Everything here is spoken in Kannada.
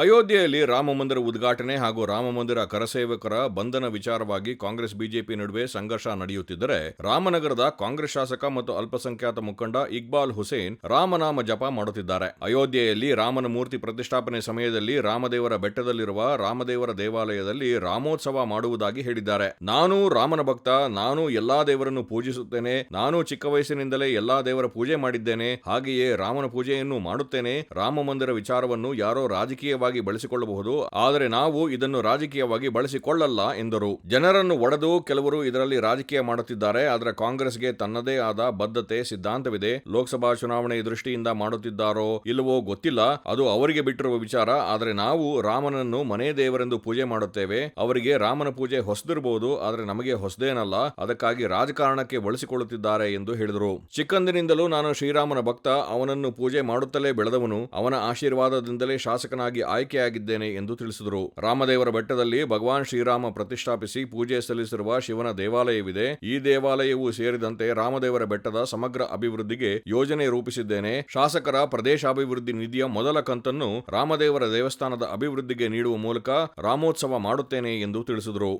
ಅಯೋಧ್ಯೆಯಲ್ಲಿ ರಾಮ ಮಂದಿರ ಉದ್ಘಾಟನೆ ಹಾಗೂ ರಾಮ ಮಂದಿರ ಕರಸೇವಕರ ಬಂಧನ ವಿಚಾರವಾಗಿ ಕಾಂಗ್ರೆಸ್, ಬಿಜೆಪಿ ನಡುವೆ ಸಂಘರ್ಷ ನಡೆಯುತ್ತಿದ್ದರೆ ರಾಮನಗರದ ಕಾಂಗ್ರೆಸ್ ಶಾಸಕ ಮತ್ತು ಅಲ್ಪಸಂಖ್ಯಾತ ಮುಖಂಡ ಇಕ್ಬಾಲ್ ಹುಸೇನ್ ರಾಮನಾಮ ಜಪ ಮಾಡುತ್ತಿದ್ದಾರೆ. ಅಯೋಧ್ಯೆಯಲ್ಲಿ ರಾಮನ ಮೂರ್ತಿ ಪ್ರತಿಷ್ಠಾಪನೆ ಸಮಯದಲ್ಲಿ ರಾಮದೇವರ ಬೆಟ್ಟದಲ್ಲಿರುವ ರಾಮದೇವರ ದೇವಾಲಯದಲ್ಲಿ ರಾಮೋತ್ಸವ ಮಾಡುವುದಾಗಿ ಹೇಳಿದ್ದಾರೆ. ನಾನು ರಾಮನ ಭಕ್ತ, ನಾನು ಎಲ್ಲಾ ದೇವರನ್ನು ಪೂಜಿಸುತ್ತೇನೆ, ನಾನು ಚಿಕ್ಕ ವಯಸ್ಸಿನಿಂದಲೇ ಎಲ್ಲಾ ದೇವರ ಪೂಜೆ ಮಾಡಿದ್ದೇನೆ, ಹಾಗೆಯೇ ರಾಮನ ಪೂಜೆಯನ್ನು ಮಾಡುತ್ತೇನೆ. ರಾಮ ಮಂದಿರ ವಿಚಾರವನ್ನು ಯಾರೋ ರಾಜಕೀಯವಾಗಿ ಬಳಸಿಕೊಳ್ಳಬಹುದು, ಆದರೆ ನಾವು ಇದನ್ನು ರಾಜಕೀಯವಾಗಿ ಬಳಸಿಕೊಳ್ಳಲ್ಲ ಎಂದರು. ಜನರನ್ನು ಒಡೆದು ಕೆಲವರು ಇದರಲ್ಲಿ ರಾಜಕೀಯ ಮಾಡುತ್ತಿದ್ದಾರೆ, ಆದರೆ ಕಾಂಗ್ರೆಸ್ಗೆ ತನ್ನದೇ ಆದ ಬದ್ಧತೆ ಸಿದ್ಧಾಂತವಿದೆ. ಲೋಕಸಭಾ ಚುನಾವಣೆ ದೃಷ್ಟಿಯಿಂದ ಮಾಡುತ್ತಿದ್ದಾರೋ ಇಲ್ಲವೋ ಗೊತ್ತಿಲ್ಲ, ಅದು ಅವರಿಗೆ ಬಿಟ್ಟಿರುವ ವಿಚಾರ, ಆದರೆ ನಾವು ರಾಮನನ್ನು ಮನೆ ದೇವರೆಂದು ಪೂಜೆ ಮಾಡುತ್ತೇವೆ. ಅವರಿಗೆ ರಾಮನ ಪೂಜೆ ಹೊಸದಿರಬಹುದು, ಆದರೆ ನಮಗೆ ಹೊಸದೇನಲ್ಲ, ಅದಕ್ಕಾಗಿ ರಾಜಕಾರಣಕ್ಕೆ ಬಳಸಿಕೊಳ್ಳುತ್ತಿದ್ದಾರೆ ಎಂದು ಹೇಳಿದರು. ಚಿಕ್ಕಂದಿನಿಂದಲೂ ನಾನು ಶ್ರೀರಾಮನ ಭಕ್ತ, ಅವನನ್ನು ಪೂಜೆ ಮಾಡುತ್ತಲೇ ಬೆಳೆದವನು. ಅವನ ಆಶೀರ್ವಾದದಿಂದಲೇ ಶಾಸಕನಾಗಿ ಆಯ್ಕೆಯಾಗಿದ್ದೇನೆ ಎಂದು ತಿಳಿಸಿದರು. ರಾಮದೇವರ ಬೆಟ್ಟದಲ್ಲಿ ಭಗವಾನ್ ಶ್ರೀರಾಮ ಪ್ರತಿಷ್ಠಾಪಿಸಿ ಪೂಜೆ ಸಲ್ಲಿಸಿರುವ ಶಿವನ ದೇವಾಲಯವಿದೆ. ಈ ದೇವಾಲಯವು ಸೇರಿದಂತೆ ರಾಮದೇವರ ಬೆಟ್ಟದ ಸಮಗ್ರ ಅಭಿವೃದ್ಧಿಗೆ ಯೋಜನೆ ರೂಪಿಸಿದ್ದೇನೆ. ಶಾಸಕರ ಪ್ರದೇಶಾಭಿವೃದ್ಧಿ ನಿಧಿಯ ಮೊದಲ ಕಂತನ್ನು ರಾಮದೇವರ ದೇವಸ್ಥಾನದ ಅಭಿವೃದ್ಧಿಗೆ ನೀಡುವ ಮೂಲಕ ರಾಮೋತ್ಸವ ಮಾಡುತ್ತೇನೆ ಎಂದು ತಿಳಿಸಿದರು.